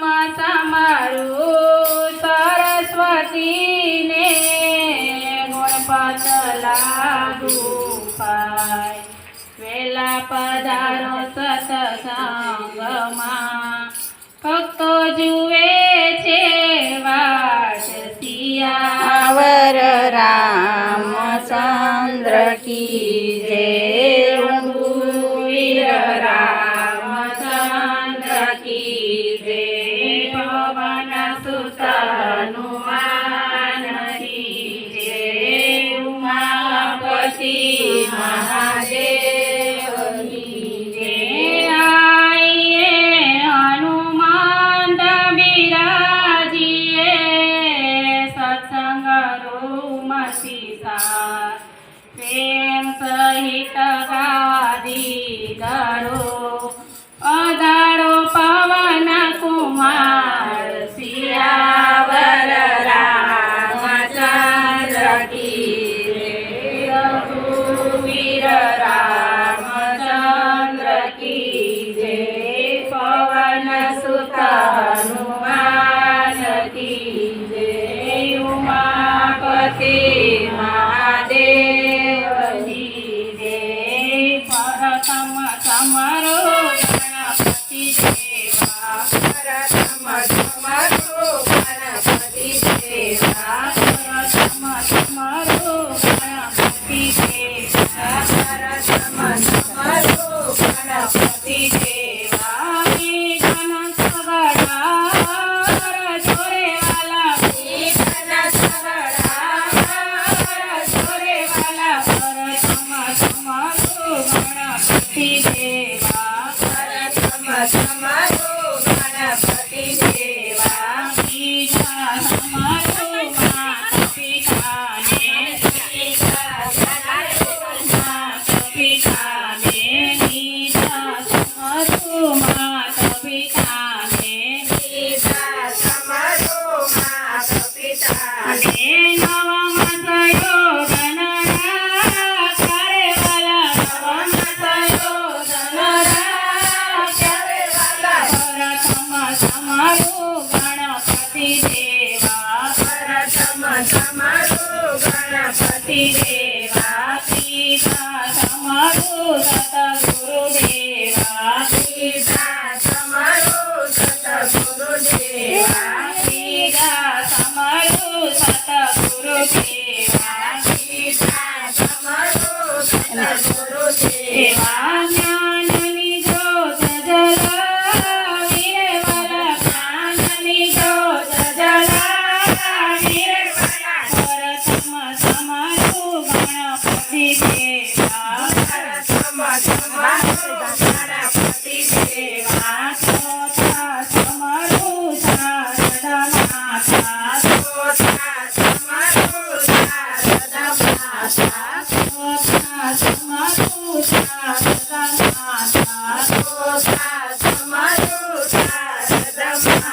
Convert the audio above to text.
માતા મારું સરસ્વતી ને ગુણપત લાગુ પાય. વેલા પધારો ભક્તો જુએ છે વા કી જય રઘુવીર રામચંદ્ર કી જય પવન સુતનુમાન કી જય ઉમાપતિ મહાજ તમારો ગણપતિ Amen. ગણપતિ દેવા પિતા તમારું સતગુરુ દેવા પિતા તમારું સતગુરુ દેવા પિતા તમારું સતગુરુ દેવા પિતા તમારું સતગુરુ દેવા